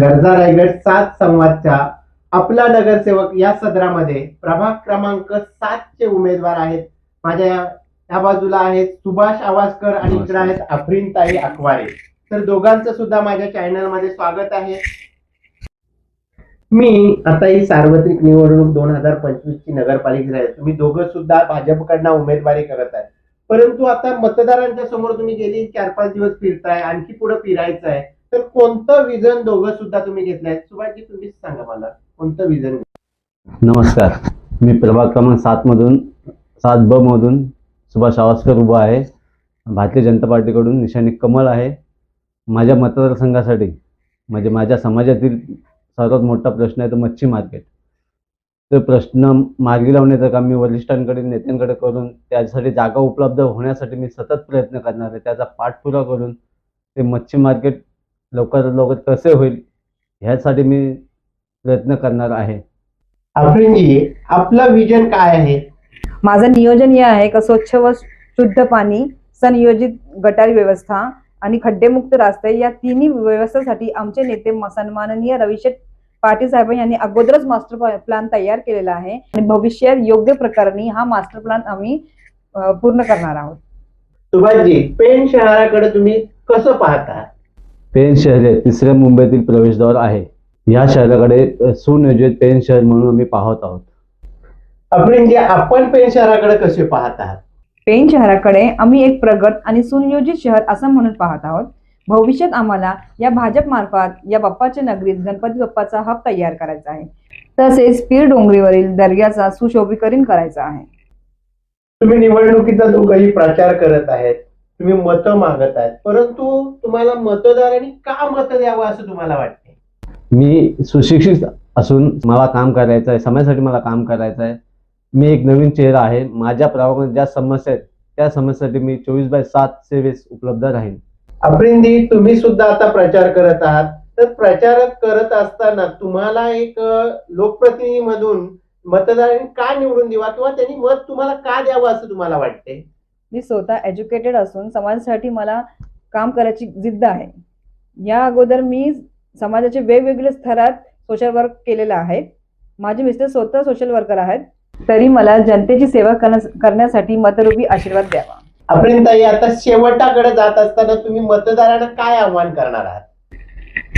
गरजा रायगड सात संवादच्या. आपला नगरसेवक या सदरामध्ये प्रभाग क्रमांक सातचे उमेदवार आहेत. माझ्या या- बाजूला आहेत सुभाष आवासकर आणि इकडे आहेत अफरीन ताई अखवारे तर दोघांचं सुद्धा माझ्या चॅनलमध्ये स्वागत आहे. मी आता ही सार्वत्रिक निवडणूक दोन हजार पंचवीस ची नगरपालिका आहे. तुम्ही दोघं सुद्धा भाजपकडनं उमेदवारी करत आहे. परंतु आता मतदारांच्या समोर तुम्ही गेली चार पाच दिवस फिरताय आणखी पुढे फिरायचं आहे तर कोणतं विजन दोघं सुद्धा तुम्ही घेतलंय? सुभाषजी तुम्हीच सांगा मला कोणतं विजन नमस्कार. मी प्रभाग क्रमांक सातमधून सात ब मधून सुभाष आवासकर उभा आहे. भारतीय जनता पार्टीकडून निशाणी कमल आहे. माझ्या मतदारसंघासाठी म्हणजे माझ्या समाजातील सर्वात मोठा प्रश्न आहे तो मच्छी मार्केट. तो प्रश्न मार्गी लावण्याचं काम मी वरिष्ठांकडे नेत्यांकडे करून त्यासाठी जागा उपलब्ध होण्यासाठी मी सतत प्रयत्न करणार आहे. त्याचा पाठपुरा करून ते मच्छी मार्केट लवकरात लवकर कसे होईल ह्यासाठी मी प्रयत्न करणार आहे. आपलं विजन काय आहे? माझं नियोजन हे आहे का स्वच्छ व शुद्ध पाणी सनियोजित गटारी व्यवस्था आणि खड्डेमुक्त रस्ते या तिन्ही व्यवस्थेसाठी आमचे नेते सन्माननीय रविशेठ पाटील साहेब यांनी अगोदरच मास्टर प्लॅ- प्लॅन तयार केलेला आहे. आणि भविष्यात योग्य प्रकारे हा मास्टर प्लॅन आम्ही पूर्ण करणार आहोत. सुभाषजी पेण शहराकडे तुम्ही कसं पाहता? पेन शहर हे तिसऱ्या मुंबईतील प्रवेशद्वार आहे. या शहराकडे सुनियोजित पेन शहर म्हणून आम्ही पाहत आहोत. अफरीनजी आपण पेण शहराकडे कसे पाहत आहात? पेण शहराकडे आम्ही एक प्रगत आणि सुनियोजित शहर असं म्हणून पाहत आहोत. भविष्यात आम्हाला या भाजप मार्फत या बाप्पाच्या नगरीत गणपती बाप्पाचा हब तयार करायचा आहे. तसेच पीर डोंगरीवरील दर्ग्याचा सुशोभीकरण करायचा आहे. तुम्ही निवडणुकीचा दोघंही प्रचार करत आहेत तुम्ही मतं मागत आहेत. परंतु तुम्हाला मतदारांनी का मतं द्यावं असं तुम्हाला वाटते मी सुशिक्षित असून मला काम करायचं आहे समाजासाठी मला काम करायचं आहे. मी एक नवीन चेहरा आहे. माझ्या प्रभागात ज्या समस्या आहेत त्या समस्यासाठी मी चोवीस बाय सात सेवेस उपलब्ध राहीन. अफरिंदी तुम्ही सुद्धा आता प्रचार करत आहात. तर प्रचार करत असताना तुम्हाला एक लोकप्रतिनिधी मधून मतदारांनी का निवडून द्यावा किंवा त्यांनी मत तुम्हाला का द्यावं असं तुम्हाला वाटते मी स्वतः एज्युकेटेड असून समाजासाठी मला काम करायची जिद्द आहे. या अगोदर मी समाजाचे वेगवेगळे स्तरात सोशल वर्क केलेलं आहे. माझे मिस्टर स्वतः सोशल वर्कर आहेत. तरी मला जनतेची सेवा करण्यास- करण्यासाठी मतरूपी आशीर्वाद द्यावा. अफरिनताई आता शेवटाकडे जात असताना तुम्ही मतदारांना काय आव्हान करणार आहात?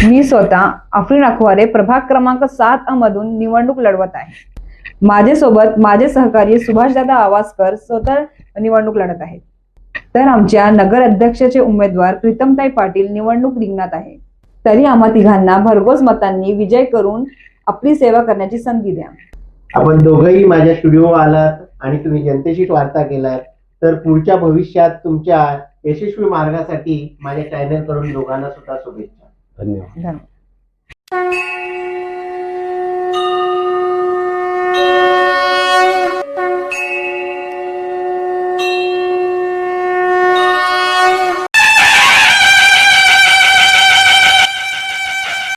मी स्वतः आफरीन अखवारे प्रभाग क्रमांक सात मधून निवडणूक लढवत आहे. माझे सोबत माझे सहकारी सुभाषदादा आवासकर स्वतः निवडणूक लढत आहेत तर आमच्या नगर अध्यक्षाचे उमेदवार प्रीतमताई पाटील निवडणूक रिंगणात आहे. तरी आम्हा तिघांना भरघोस मतांनी विजय करून आपली सेवा करण्याची संधी द्या. आपण दोघंही माझ्या स्टुडिओ आलात आणि तुम्ही जनतेशी वार्ता केलात. तर पुढच्या भविष्यात तुमच्या यशस्वी मार्गासाठी माझ्या चॅनलकडून दोघांना सुद्धा शुभेच्छा. धन्यवाद. धन्यवाद.